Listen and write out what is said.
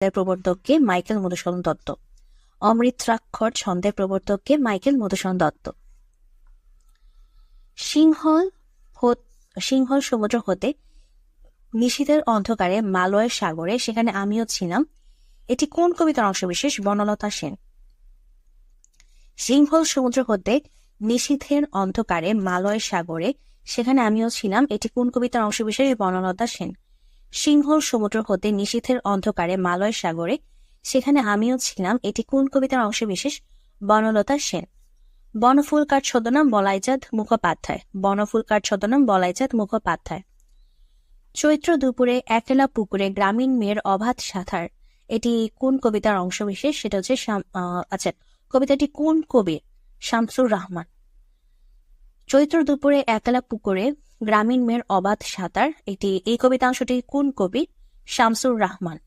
ছন্দের প্রবর্তককে মাইকেল মধুসূদন দত্ত। অমৃতাক্ষর ছন্দের প্রবর্তককে মাইকেল মধুসূদন দত্ত। সিংহল সিংহল সমুদ্র হতে নিশীথের অন্ধকারে মালয়ের সাগরে, সেখানে আমিও ছিলাম। এটি কোন কবিতার অংশবিশেষ? বনলতা সেন। সিংহল সমুদ্র হতে নিশীথের অন্ধকারে মালয় সাগরে, সেখানে আমিও ছিলাম। এটি কোন কবিতার অংশবিশেষ? বনলতা সেন। সিংহল সমুদ্র হতে নিশীথের অন্ধকারে মালয় সাগরে, সেখানে আমিও ছিলাম। এটি কোন কবিতার অংশবিশেষ বনলতা সেন। বনফুল কাঠ ছদ্মনাম বলাইচাঁদ মুখোপাধ্যায়। বনফুল কাঠ ছদ্মনাম বলাইচাঁদ মুখোপাধ্যায়। চৈত্র দুপুরে একলা পুকুরে গ্রামীণ মেয়ের অবাধ সাঁতার। এটি কোন কবিতার অংশবিশেষ সেটা হচ্ছে আচ্ছা কবিতাটি কোন কবি? শামসুর রহমান। চৈত্র দুপুরে একলা পুকুরে গ্রামীণ মেয়ের অবাধ সাঁতার এটি এই কবিতাংশটি কোন কবি? শামসুর রহমান।